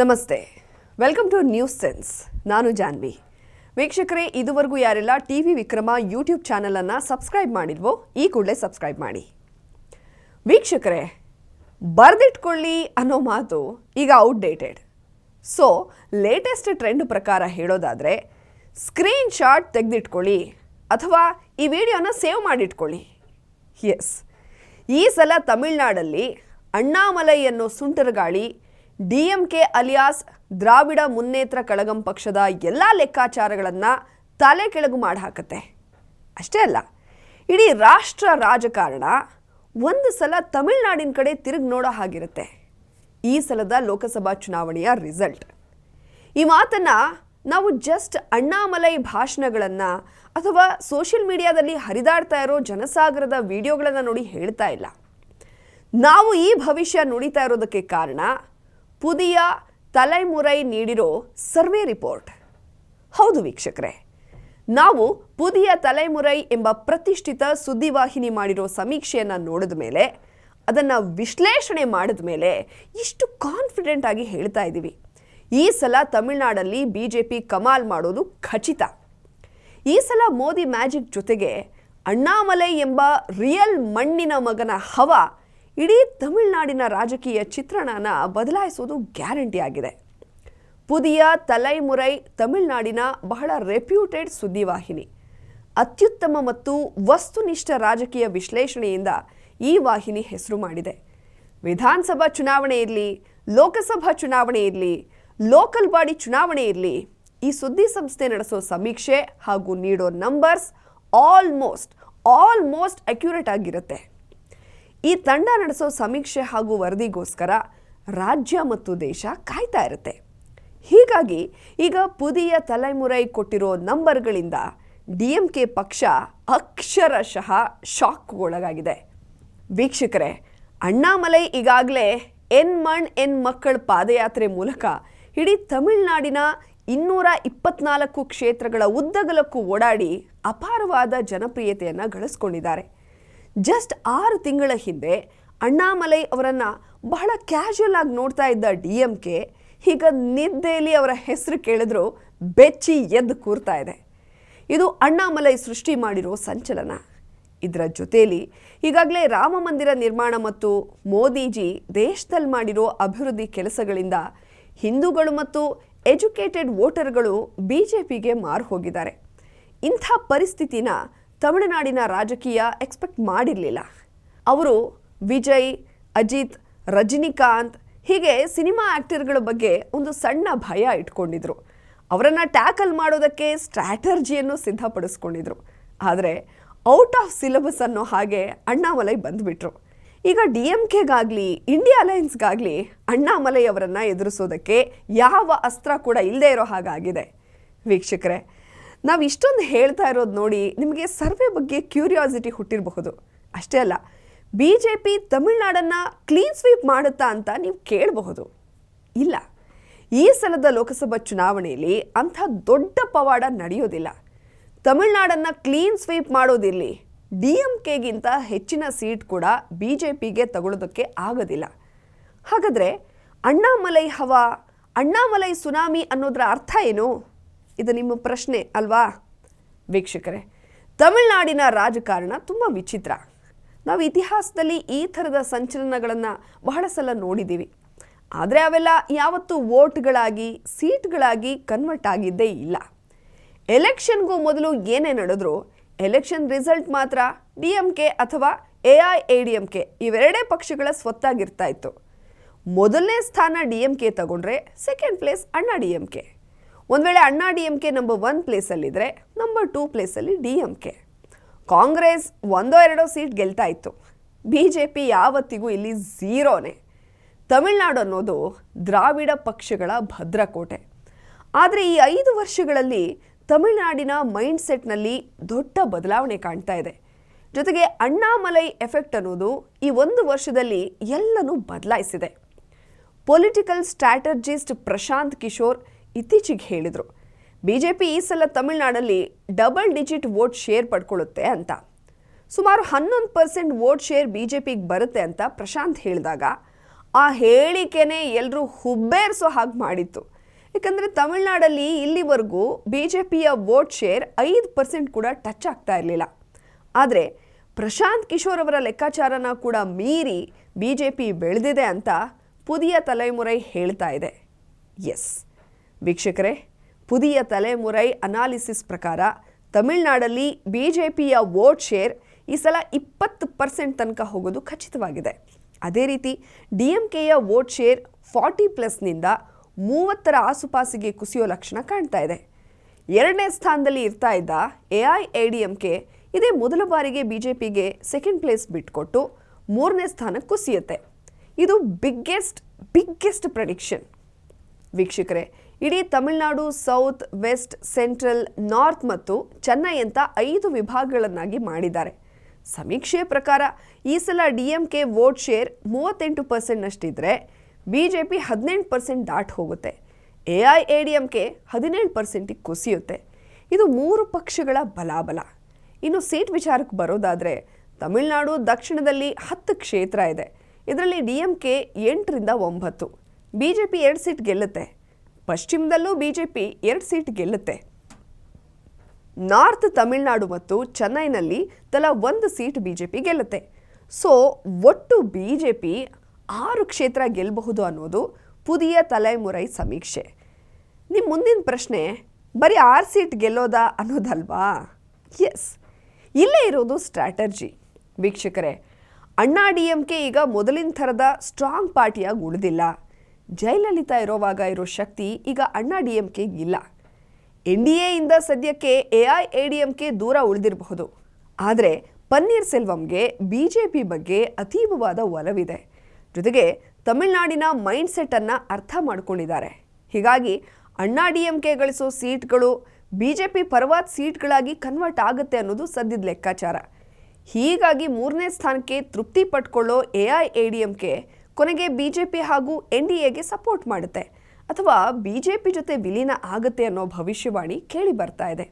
ನಮಸ್ತೆ. Welcome two news sense ನಾನು ಜಾನ್ವಿ. ವೀಕ್ಷಕರೇ, ಇದುವರೆಗೂ ಯಾರೆಲ್ಲ ಟಿ ವಿ ವಿಕ್ರಮ ಯೂಟ್ಯೂಬ್ ಚಾನಲನ್ನು ಸಬ್ಸ್ಕ್ರೈಬ್ ಮಾಡಿಲ್ವೋ, ಈ ಕೂಡಲೇ ಸಬ್ಸ್ಕ್ರೈಬ್ ಮಾಡಿ. ವೀಕ್ಷಕರೇ, ಬರೆದಿಟ್ಕೊಳ್ಳಿ ಅನ್ನೋ ಮಾತು ಈಗ ಔಟ್ಡೇಟೆಡ್ ಸೊ ಲೇಟೆಸ್ಟ್ ಟ್ರೆಂಡ್ ಪ್ರಕಾರ ಹೇಳೋದಾದರೆ ಸ್ಕ್ರೀನ್ ಶಾಟ್ ತೆಗೆದಿಟ್ಕೊಳ್ಳಿ ಅಥವಾ ಈ ವಿಡಿಯೋನ ಸೇವ್ ಮಾಡಿಟ್ಕೊಳ್ಳಿ. ಎಸ್ ಈ ಸಲ ತಮಿಳುನಾಡಲ್ಲಿ ಅಣ್ಣಾಮಲೈ ಅನ್ನೋ ಸುಂಟರಗಾಳಿ D M K alias Dravida Munnetra Kazhagam ಪಕ್ಷದ ಎಲ್ಲ ಲೆಕ್ಕಾಚಾರಗಳನ್ನು ತಲೆ ಕೆಳಗು ಮಾಡಿ ಹಾಕತ್ತೆ ಅಷ್ಟೇ ಅಲ್ಲ, ಇಡೀ ರಾಷ್ಟ್ರ ರಾಜಕಾರಣ ಒಂದು ಸಲ ತಮಿಳುನಾಡಿನ ಕಡೆ ತಿರುಗಿ ನೋಡೋ ಹಾಗಿರುತ್ತೆ. ಈ ಸಲದ ಲೋಕಸಭಾ ಚುನಾವಣೆಯ ರಿಸಲ್ಟ್. ಈ ಮಾತನ್ನು ನಾವು ಜಸ್ಟ್ ಅಣ್ಣಾಮಲೈ ಭಾಷಣಗಳನ್ನು ಅಥವಾ ಸೋಷಿಯಲ್ ಮೀಡಿಯಾದಲ್ಲಿ ಹರಿದಾಡ್ತಾ ಇರೋ ಜನಸಾಗರದ ವಿಡಿಯೋಗಳನ್ನು ನೋಡಿ ಹೇಳ್ತಾ ಇಲ್ಲ. ನಾವು ಈ ಭವಿಷ್ಯ ನುಡಿತಾ ಇರೋದಕ್ಕೆ ಕಾರಣ ಪುದಿಯ ತಲೆಮುರೈ ನೀಡಿರೋ ಸರ್ವೆ ರಿಪೋರ್ಟ್. ಹೌದು ವೀಕ್ಷಕರೇ, ನಾವು ಪುದಿಯ ತಲೆಮುರೈ ಎಂಬ ಪ್ರತಿಷ್ಠಿತ ಸುದ್ದಿವಾಹಿನಿ ಮಾಡಿರೋ ಸಮೀಕ್ಷೆಯನ್ನು ನೋಡಿದ ಮೇಲೆ, ಅದನ್ನು ವಿಶ್ಲೇಷಣೆ ಮಾಡಿದ ಮೇಲೆ ಇಷ್ಟು ಕಾನ್ಫಿಡೆಂಟ್ ಆಗಿ ಹೇಳ್ತಾ ಇದ್ದೀವಿ. ಈ ಸಲ ತಮಿಳುನಾಡಲ್ಲಿ ಬಿ ಜೆ ಪಿ ಕಮಾಲ್ ಮಾಡೋದು ಖಚಿತ. ಈ ಸಲ ಮೋದಿ ಮ್ಯಾಜಿಕ್ ಜೊತೆಗೆ ಅಣ್ಣಾಮಲೈ ಎಂಬ ರಿಯಲ್ ಮಣ್ಣಿನ ಮಗನ ಹವ ಇಡೀ ತಮಿಳುನಾಡಿನ ರಾಜಕೀಯ ಚಿತ್ರಣನ ಬದಲಾಯಿಸೋದು ಗ್ಯಾರಂಟಿ ಆಗಿದೆ. ಪುದಿಯ ತಲೈಮುರೈ ತಮಿಳುನಾಡಿನ ಬಹಳ ರೆಪ್ಯೂಟೆಡ್ ಸುದ್ದಿವಾಹಿನಿ. ಅತ್ಯುತ್ತಮ ಮತ್ತು ವಸ್ತುನಿಷ್ಠ ರಾಜಕೀಯ ವಿಶ್ಲೇಷಣೆಯಿಂದ ಈ ವಾಹಿನಿ ಹೆಸರು ಮಾಡಿದೆ. ವಿಧಾನಸಭಾ ಚುನಾವಣೆ ಇರಲಿ, ಲೋಕಸಭಾ ಚುನಾವಣೆ ಇರಲಿ, ಲೋಕಲ್ ಬಾಡಿ ಚುನಾವಣೆ ಇರಲಿ, ಈ ಸುದ್ದಿ ಸಂಸ್ಥೆ ನಡೆಸೋ ಸಮೀಕ್ಷೆ ಹಾಗೂ ನೀಡೋ ನಂಬರ್ಸ್ ಆಲ್ಮೋಸ್ಟ್ ಆಲ್ಮೋಸ್ಟ್ ಅಕ್ಯುರೇಟ್ ಆಗಿರುತ್ತೆ. ಈ ತಂಡ ನಡೆಸೋ ಸಮೀಕ್ಷೆ ಹಾಗೂ ವರದಿಗೋಸ್ಕರ ರಾಜ್ಯ ಮತ್ತು ದೇಶ ಕಾಯ್ತಾ ಇರುತ್ತೆ. ಹೀಗಾಗಿ ಈಗ ಪುದಿಯ ತಲೆಮುರೈ ಕೊಟ್ಟಿರೋ ನಂಬರ್ಗಳಿಂದ ಡಿ ಎಂ ಕೆ ಪಕ್ಷ ಅಕ್ಷರಶಃ ಶಾಕ್ಗೊಳಗಾಗಿದೆ. ವೀಕ್ಷಕರೇ, ಅಣ್ಣಾಮಲೈ ಈಗಾಗಲೇ ಎನ್ ಮಣ್ ಎನ್ ಮಕ್ಕಳ ಪಾದಯಾತ್ರೆ ಮೂಲಕ ಇಡೀ ತಮಿಳುನಾಡಿನ ಇನ್ನೂರ ಇಪ್ಪತ್ನಾಲ್ಕು ಕ್ಷೇತ್ರಗಳ ಉದ್ದಗಲಕ್ಕೂ ಓಡಾಡಿ ಅಪಾರವಾದ ಜನಪ್ರಿಯತೆಯನ್ನು ಗಳಿಸ್ಕೊಂಡಿದ್ದಾರೆ. ಜಸ್ಟ್ ಆರು ತಿಂಗಳ ಹಿಂದೆ ಅಣ್ಣಾಮಲೈ ಅವರನ್ನು ಬಹಳ ಕ್ಯಾಶುಯಲ್ ಆಗಿ ನೋಡ್ತಾ ಇದ್ದ ಡಿ ಎಂ ಕೆ ಈಗ ನಿದ್ದೆಯಲ್ಲಿ ಅವರ ಹೆಸರು ಕೇಳಿದ್ರು ಬೆಚ್ಚಿ ಎದ್ದು ಕೂರ್ತಾ ಇದೆ. ಇದು ಅಣ್ಣಾಮಲೈ ಸೃಷ್ಟಿ ಮಾಡಿರೋ ಸಂಚಲನ. ಇದರ ಜೊತೆಯಲ್ಲಿ ಈಗಾಗಲೇ ರಾಮ ಮಂದಿರ ನಿರ್ಮಾಣ ಮತ್ತು ಮೋದಿಜಿ ದೇಶದಲ್ಲಿ ಮಾಡಿರೋ ಅಭಿವೃದ್ಧಿ ಕೆಲಸಗಳಿಂದ ಹಿಂದೂಗಳು ಮತ್ತು ಎಜುಕೇಟೆಡ್ ವೋಟರ್ಗಳು ಬಿ ಜೆ ಪಿಗೆ ಮಾರು ಹೋಗಿದ್ದಾರೆ ಇಂಥ ಪರಿಸ್ಥಿತಿನ ತಮಿಳುನಾಡಿನ ರಾಜಕೀಯ ಎಕ್ಸ್ಪೆಕ್ಟ್ ಮಾಡಿರಲಿಲ್ಲ. ಅವರು ವಿಜಯ್, ಅಜಿತ್, ರಜನಿಕಾಂತ್ ಹೀಗೆ ಸಿನಿಮಾ ಆ್ಯಕ್ಟರ್ಗಳ ಬಗ್ಗೆ ಒಂದು ಸಣ್ಣ ಭಯ ಇಟ್ಕೊಂಡಿದ್ರು. ಅವರನ್ನು ಟ್ಯಾಕಲ್ ಮಾಡೋದಕ್ಕೆ ಸ್ಟ್ರಾಟರ್ಜಿಯನ್ನು ಸಿದ್ಧಪಡಿಸ್ಕೊಂಡಿದ್ರು. ಆದರೆ ಔಟ್ ಆಫ್ ಸಿಲೆಬಸ್ ಅನ್ನೋ ಹಾಗೆ ಅಣ್ಣಾಮಲೈ ಬಂದುಬಿಟ್ರು. ಈಗ ಡಿ ಎಂ ಕೆಗಾಗಲಿ, ಇಂಡಿಯಾ ಅಲಯನ್ಸ್ಗಾಗಲಿ ಅಣ್ಣಾಮಲೈ ಅವರನ್ನು ಎದುರಿಸೋದಕ್ಕೆ ಯಾವ ಅಸ್ತ್ರ ಕೂಡ ಇಲ್ಲದೆ ಇರೋ ಹಾಗಾಗಿದೆ. ವೀಕ್ಷಕರೇ ನಾವು ಇಷ್ಟೊಂದು ಹೇಳ್ತಾ ಇರೋದು ನೋಡಿ ನಿಮಗೆ ಸರ್ವೆ ಬಗ್ಗೆ ಕ್ಯೂರಿಯಾಸಿಟಿ ಹುಟ್ಟಿರಬಹುದು. ಅಷ್ಟೇ ಅಲ್ಲ ಬಿ ಜೆ ಪಿ ತಮಿಳ್ನಾಡನ್ನು ಕ್ಲೀನ್ ಸ್ವೀಪ್ ಮಾಡುತ್ತಾ ಅಂತ ನೀವು ಕೇಳಬಹುದು. ಇಲ್ಲ, ಈ ಸಲದ ಲೋಕಸಭಾ ಚುನಾವಣೆಯಲ್ಲಿ ಅಂಥ ದೊಡ್ಡ ಪವಾಡ ನಡೆಯೋದಿಲ್ಲ. ತಮಿಳ್ನಾಡನ್ನು ಕ್ಲೀನ್ ಸ್ವೀಪ್ ಮಾಡೋದಿರಲಿ, ಡಿ ಎಂ ಕೆಗಿಂತ ಹೆಚ್ಚಿನ ಸೀಟ್ ಕೂಡ ಬಿ ಜೆ ಪಿಗೆ ತಗೊಳ್ಳೋದಕ್ಕೆ ಆಗೋದಿಲ್ಲ. ಹಾಗಾದರೆ ಅಣ್ಣಾಮಲೈ ಹವಾ, ಅಣ್ಣಾಮಲೈ ಸುನಾಮಿ ಅನ್ನೋದರ ಅರ್ಥ ಏನು? ಇದು ನಿಮ್ಮ ಪ್ರಶ್ನೆ ಅಲ್ವಾ? ವೀಕ್ಷಕರೇ, ತಮಿಳುನಾಡಿನ ರಾಜಕಾರಣ ತುಂಬ ವಿಚಿತ್ರ. ನಾವು ಇತಿಹಾಸದಲ್ಲಿ ಈ ಥರದ ಸಂಚಲನಗಳನ್ನು ಬಹಳ ಸಲ ನೋಡಿದ್ದೀವಿ. ಆದರೆ ಅವೆಲ್ಲ ಯಾವತ್ತೂ ವೋಟ್ಗಳಾಗಿ, ಸೀಟ್ಗಳಾಗಿ ಕನ್ವರ್ಟ್ ಆಗಿದ್ದೇ ಇಲ್ಲ. ಎಲೆಕ್ಷನ್ಗೂ ಮೊದಲು ಏನೇ ನಡೆದ್ರು, ಎಲೆಕ್ಷನ್ ರಿಸಲ್ಟ್ ಮಾತ್ರ ಡಿ ಎಂ ಕೆ ಅಥವಾ A I A D M K ಇವೆರಡೇ ಪಕ್ಷಗಳ ಸ್ವತ್ತಾಗಿರ್ತಾ ಇತ್ತು. ಮೊದಲನೇ ಸ್ಥಾನ ಡಿ ಎಂ ಕೆ ತಗೊಂಡ್ರೆ, second place Anna D M K. ಒಂದು ವೇಳೆ Anna D M K number one ಪ್ಲೇಸಲ್ಲಿದ್ದರೆ number two ಪ್ಲೇಸಲ್ಲಿ ಡಿ ಎಂ ಕೆ. ಕಾಂಗ್ರೆಸ್ ಒಂದೋ ಎರಡೋ ಸೀಟ್ ಗೆಲ್ತಾ ಇತ್ತು. ಬಿ ಜೆ ಪಿ ಯಾವತ್ತಿಗೂ ಇಲ್ಲಿ ಝೀರೋನೇ. ತಮಿಳ್ನಾಡು ಅನ್ನೋದು ದ್ರಾವಿಡ ಪಕ್ಷಗಳ ಭದ್ರಕೋಟೆ. ಆದರೆ ಈ ಐದು ವರ್ಷಗಳಲ್ಲಿ ತಮಿಳುನಾಡಿನ ಮೈಂಡ್ಸೆಟ್ನಲ್ಲಿ ದೊಡ್ಡ ಬದಲಾವಣೆ ಕಾಣ್ತಾ ಇದೆ. ಜೊತೆಗೆ ಅಣ್ಣಾಮಲೈ ಎಫೆಕ್ಟ್ ಅನ್ನೋದು ಈ ಒಂದು ವರ್ಷದಲ್ಲಿ ಎಲ್ಲನೂ ಬದಲಾಯಿಸಿದೆ. ಪೊಲಿಟಿಕಲ್ ಸ್ಟ್ರಾಟಜಿಸ್ಟ್ ಪ್ರಶಾಂತ್ ಕಿಶೋರ್ ಇತ್ತೀಚೆಗೆ ಹೇಳಿದರು. ಬಿ ಜೆ ಪಿ ಈ ಸಲ ತಮಿಳುನಾಡಲ್ಲಿ ಡಬಲ್ ಡಿಜಿಟ್ ವೋಟ್ ಶೇರ್ ಪಡ್ಕೊಳ್ಳುತ್ತೆ ಅಂತ. ಸುಮಾರು ಹನ್ನೊಂದು percent vote share B J ಪಿಗೆ ಬರುತ್ತೆ ಅಂತ ಪ್ರಶಾಂತ್ ಹೇಳಿದಾಗ ಆ ಹೇಳಿಕೆನೇ ಎಲ್ಲರೂ ಹುಬ್ಬೇರಿಸೋ ಹಾಗೆ ಮಾಡಿತ್ತು. ಯಾಕಂದರೆ ತಮಿಳುನಾಡಲ್ಲಿ ಇಲ್ಲಿವರೆಗೂ ಬಿ ಜೆ ಪಿಯ ವೋಟ್ ಶೇರ್ ಐದು ಪರ್ಸೆಂಟ್ ಕೂಡ ಟಚ್ ಆಗ್ತಾ ಇರಲಿಲ್ಲ. ಆದರೆ ಪ್ರಶಾಂತ್ ಕಿಶೋರ್ ಅವರ ಲೆಕ್ಕಾಚಾರನ ಕೂಡ ಮೀರಿ ಬಿ ಜೆ ಪಿ ಬೆಳೆದಿದೆ ಅಂತ ಪುದಿಯ ತಲೆಮುರೈ ಹೇಳ್ತಾ ಇದೆ. ಎಸ್. ವೀಕ್ಷಕರೇ, ಪುದಿಯ ತಲೆಮುರೈ ಅನಾಲಿಸಿಸ್ ಪ್ರಕಾರ ತಮಿಳುನಾಡಲ್ಲಿ ಬಿ ಜೆ ಪಿಯ ವೋಟ್ ಶೇರ್ ಈ ಸಲ ಇಪ್ಪತ್ತು ಪರ್ಸೆಂಟ್ ತನಕ ಹೋಗೋದು ಖಚಿತವಾಗಿದೆ. ಅದೇ ರೀತಿ ಡಿ ಎಂ ಕೆಯ ವೋಟ್ ಶೇರ್ ಫಾರ್ಟಿ ಪ್ಲಸ್ನಿಂದ ಮೂವತ್ತರ ಆಸುಪಾಸಿಗೆ ಕುಸಿಯೋ ಲಕ್ಷಣ ಕಾಣ್ತಾ ಇದೆ. ಎರಡನೇ ಸ್ಥಾನದಲ್ಲಿ ಇರ್ತಾ ಇದ್ದ A I A D M K ಇದೇ ಮೊದಲ ಬಾರಿಗೆ ಬಿ ಜೆ ಪಿಗೆ ಸೆಕೆಂಡ್ ಪ್ಲೇಸ್ ಬಿಟ್ಕೊಟ್ಟು ಮೂರನೇ ಸ್ಥಾನಕ್ಕೆ ಕುಸಿಯುತ್ತೆ. ಇದು ಬಿಗ್ಗೆಸ್ಟ್ ಬಿಗ್ಗೆಸ್ಟ್ ಪ್ರಡಿಕ್ಷನ್ ವೀಕ್ಷಕರೇ ಇಡೀ Tamil Nadu, south, west, central, north ಮತ್ತು ಚೆನ್ನೈ ಅಂತ ಐದು ವಿಭಾಗಗಳನ್ನಾಗಿ ಮಾಡಿದ್ದಾರೆ. ಸಮೀಕ್ಷೆಯ ಪ್ರಕಾರ, ಈ ಸಲ D M K vote share ಮೂವತ್ತೆಂಟು ಪರ್ಸೆಂಟ್ನಷ್ಟಿದ್ರೆ ಬಿ ಜೆ ಪಿ ಹದಿನೆಂಟು ಪರ್ಸೆಂಟ್ ದಾಟ್ ಹೋಗುತ್ತೆ. A I, A D M K ಹದಿನೇಳು ಪರ್ಸೆಂಟಿಗೆ ಕುಸಿಯುತ್ತೆ. ಇದು ಮೂರು ಪಕ್ಷಗಳ ಬಲಾಬಲ. ಇನ್ನು ಸೀಟ್ ವಿಚಾರಕ್ಕೆ ಬರೋದಾದರೆ, ತಮಿಳುನಾಡು ದಕ್ಷಿಣದಲ್ಲಿ ಹತ್ತು ಕ್ಷೇತ್ರ ಇದೆ. ಇದರಲ್ಲಿ ಡಿ ಎಂ ಕೆ ಎಂಟರಿಂದ ಒಂಬತ್ತು. ಬಿ ಜೆ ಪಿ ಎರಡು ಸೀಟ್ ಗೆಲ್ಲುತ್ತೆ. ಪಶ್ಚಿಮದಲ್ಲೂ ಬಿಜೆಪಿ ಎರಡು ಸೀಟ್ ಗೆಲ್ಲುತ್ತೆ. ನಾರ್ತ್ ತಮಿಳುನಾಡು ಮತ್ತು ಚೆನ್ನೈನಲ್ಲಿ ತಲಾ ಒಂದು ಸೀಟ್ ಬಿಜೆಪಿ ಗೆಲ್ಲುತ್ತೆ. ಸೊ, ಒಟ್ಟು ಬಿಜೆಪಿ ಆರು ಕ್ಷೇತ್ರ ಗೆಲ್ಲಬಹುದು ಅನ್ನೋದು ಪುದಿಯ ತಲೆಮುರೈ ಸಮೀಕ್ಷೆ. ನಿಮ್ಮ ಮುಂದಿನ ಪ್ರಶ್ನೆ, ಬರೀ ಆರು ಸೀಟ್ ಗೆಲ್ಲೋದಾ ಅನ್ನೋದಲ್ವಾ? ಎಸ್, ಇಲ್ಲೇ ಇರೋದು ಸ್ಟ್ರಾಟರ್ಜಿ. ವೀಕ್ಷಕರೇ, ಅಣ್ಣಾ ಡಿ ಎಂ ಕೆ ಈಗ ಮೊದಲಿನ ಥರದ ಸ್ಟ್ರಾಂಗ್ ಪಾರ್ಟಿಯಾಗಿ ಉಳಿದಿಲ್ಲ. ಜಯಲಲಿತಾ ಇರೋವಾಗ ಇರೋ ಶಕ್ತಿ ಈಗ ಅಣ್ಣಾ ಡಿ ಎಂ ಇಲ್ಲ. ಎನ್ ಡಿ ಎಯಿಂದ ಸದ್ಯಕ್ಕೆ A I, A D M K ದೂರ ಉಳಿದಿರಬಹುದು. ಆದರೆ ಪನ್ನೀರ್ ಸೆಲ್ವಂಗೆ ಬಿ ಜೆ ಪಿ ಬಗ್ಗೆ ಅತೀವವಾದ ಒಲವಿದೆ. ಜೊತೆಗೆ ತಮಿಳುನಾಡಿನ ಮೈಂಡ್ ಸೆಟ್ಟನ್ನು ಅರ್ಥ ಮಾಡಿಕೊಂಡಿದ್ದಾರೆ. ಹೀಗಾಗಿ ಅಣ್ಣಾ ಡಿ ಎಂ ಕೆ ಗಳಿಸೋ ಸೀಟ್ಗಳು ಬಿ ಜೆ ಪಿ ಪರವಾದ ಸೀಟ್ಗಳಾಗಿ ಕನ್ವರ್ಟ್ ಆಗುತ್ತೆ ಅನ್ನೋದು ಸದ್ಯದ ಲೆಕ್ಕಾಚಾರ. ಹೀಗಾಗಿ ಮೂರನೇ ಸ್ಥಾನಕ್ಕೆ ತೃಪ್ತಿ ಪಟ್ಕೊಳ್ಳೋ A I, A D M K ಕೊನೆಗೆ ಬಿಜೆಪಿ ಹಾಗೂ ಎನ್ ಡಿ ಸಪೋರ್ಟ್ ಮಾಡುತ್ತೆ. ಅಥವಾ ಬಿಜೆಪಿ ಜೊತೆ ವಿಲೀನ ಆಗುತ್ತೆ ಅನ್ನೋ ಭವಿಷ್ಯವಾಣಿ ಕೇಳಿ ಬರ್ತಾ ಇದೆ.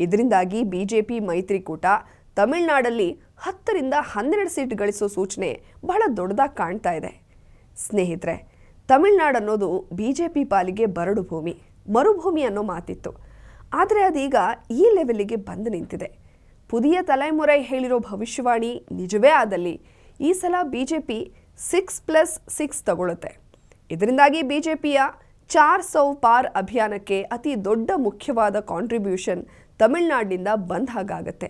ಇದರಿಂದಾಗಿ ಬಿಜೆಪಿ ಮೈತ್ರಿಕೂಟ ತಮಿಳುನಾಡಲ್ಲಿ ಹತ್ತರಿಂದ ಹನ್ನೆರಡು ಸೀಟ್ ಗಳಿಸೋ ಸೂಚನೆ ಬಹಳ ದೊಡ್ಡದಾಗಿ ಕಾಣ್ತಾ ಇದೆ. ಸ್ನೇಹಿತರೆ, ತಮಿಳುನಾಡು ಅನ್ನೋದು ಬಿ ಜೆ ಪಿ ಪಾಲಿಗೆ ಬರಡು ಭೂಮಿ, ಮರುಭೂಮಿ ಅನ್ನೋ ಮಾತಿತ್ತು. ಆದರೆ ಅದೀಗ ಈ ಲೆವೆಲ್ಲಿಗೆ ಬಂದು ನಿಂತಿದೆ. ಪುದಿಯ ತಲೆಮುರೈ ಹೇಳಿರೋ ಭವಿಷ್ಯವಾಣಿ ನಿಜವೇ ಆದಲ್ಲಿ ಈ ಸಲ B J P six plus six ತಗೊಳುತ್ತೆ. ಇದರಿಂದಾಗಿ ಬಿ ಜೆ ಪಿಯ ಚಾರ್ ಸೌ ಪಾರ್ ಅಭಿಯಾನಕ್ಕೆ ಅತಿ ದೊಡ್ಡ ಮುಖ್ಯವಾದ ಕಾಂಟ್ರಿಬ್ಯೂಷನ್ ತಮಿಳ್ನಾಡಿನಿಂದ ಬಂದ ಹಾಗಾಗತ್ತೆ.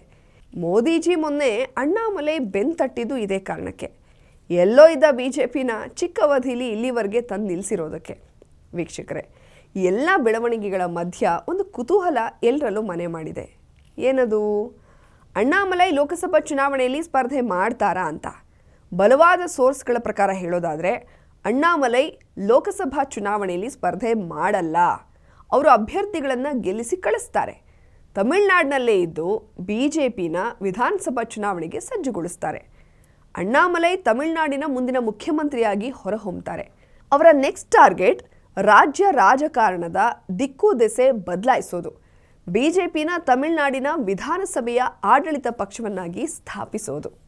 ಮೋದಿಜಿ ಮೊನ್ನೆ ಅಣ್ಣಾಮಲೈ ಬೆನ್ ತಟ್ಟಿದ್ದು ಇದೇ ಕಾರಣಕ್ಕೆ. ಎಲ್ಲೋ ಇದ್ದ ಬಿ ಜೆ ಪಿನ ಚಿಕ್ಕ ಅವಧಿಲಿ ಇಲ್ಲಿವರೆಗೆ ತಂದು ನಿಲ್ಲಿಸಿರೋದಕ್ಕೆ ವೀಕ್ಷಕರೇ, ಎಲ್ಲ ಬೆಳವಣಿಗೆಗಳ ಮಧ್ಯ ಒಂದು ಕುತೂಹಲ ಎಲ್ಲರಲ್ಲೂ ಮನೆ ಮಾಡಿದೆ. ಏನದು? ಅಣ್ಣಾಮಲೈ ಲೋಕಸಭಾ ಚುನಾವಣೆಯಲ್ಲಿ ಸ್ಪರ್ಧೆ ಮಾಡ್ತಾರಾ ಅಂತ. ಬಲವಾದ ಸೋರ್ಸ್ಗಳ ಪ್ರಕಾರ ಹೇಳೋದಾದರೆ, ಅಣ್ಣಾಮಲೈ ಲೋಕಸಭಾ ಚುನಾವಣೆಯಲ್ಲಿ ಸ್ಪರ್ಧೆ ಮಾಡಲ್ಲ. ಅವರು ಅಭ್ಯರ್ಥಿಗಳನ್ನು ಗೆಲ್ಲಿಸಿ ಕಳಿಸ್ತಾರೆ. ತಮಿಳ್ನಾಡಿನಲ್ಲೇ ಇದ್ದು ಬಿ ಜೆ ಪಿನ ವಿಧಾನಸಭಾ ಚುನಾವಣೆಗೆ ಸಜ್ಜುಗೊಳಿಸ್ತಾರೆ. ಅಣ್ಣಾಮಲೈ ತಮಿಳ್ನಾಡಿನ ಮುಂದಿನ ಮುಖ್ಯಮಂತ್ರಿಯಾಗಿ ಹೊರಹೊಮ್ಮುತ್ತಾರೆ ಅವರ ನೆಕ್ಸ್ಟ್ ಟಾರ್ಗೆಟ್ ರಾಜ್ಯ ರಾಜಕಾರಣದ ದಿಕ್ಕು ದೆಸೆ ಬದಲಾಯಿಸೋದು. ಬಿ ಜೆ ಪಿನ ತಮಿಳ್ನಾಡಿನ ವಿಧಾನಸಭೆಯ ಆಡಳಿತ ಪಕ್ಷವನ್ನಾಗಿ ಸ್ಥಾಪಿಸೋದು.